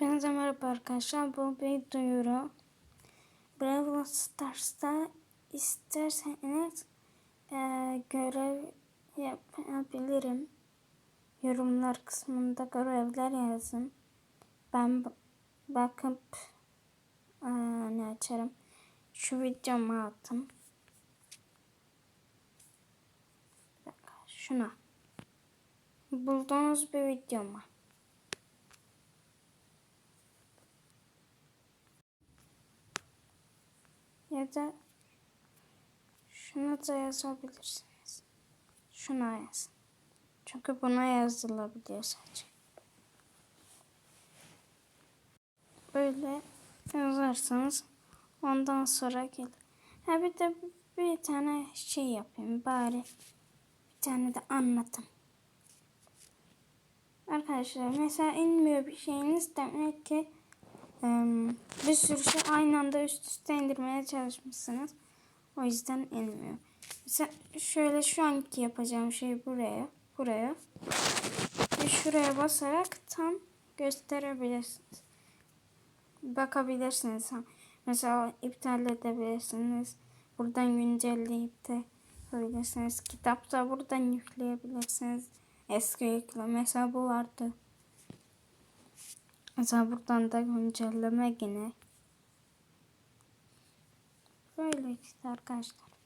Hepinize merhaba arkadaşlar. Bu bir duyuru. Brawl Stars'ta isterseniz e, görev yapabilirim. Yorumlar kısmında görevler yazın. Ben bakıp e, ne açarım. Şu videomu attım. Şuna. Bulduğunuz bir videomu. Ya da şunu da yazabilirsiniz. Şuna yazın. Çünkü buna yazılabiliyor sadece. Böyle yazarsanız ondan sonra gelir. Ha bir de bir tane şey yapayım bari. Bir tane de anlatım. Arkadaşlar mesela inmiyor bir şeyiniz demek ki bir sürü şey aynı anda üst üste indirmeye çalışmışsınız. O yüzden inmiyor. Mesela şöyle şu anki yapacağım şey buraya, buraya. Ve şuraya basarak tam gösterebilirsiniz. Bakabilirsiniz. Mesela iptal edebilirsiniz. Buradan güncelleyip de koyabilirsiniz. Kitap da buradan yükleyebilirsiniz. Eski yükle. Mesela bu vardı. Mesela buradan da güncelleme yine. Böyle işte arkadaşlar.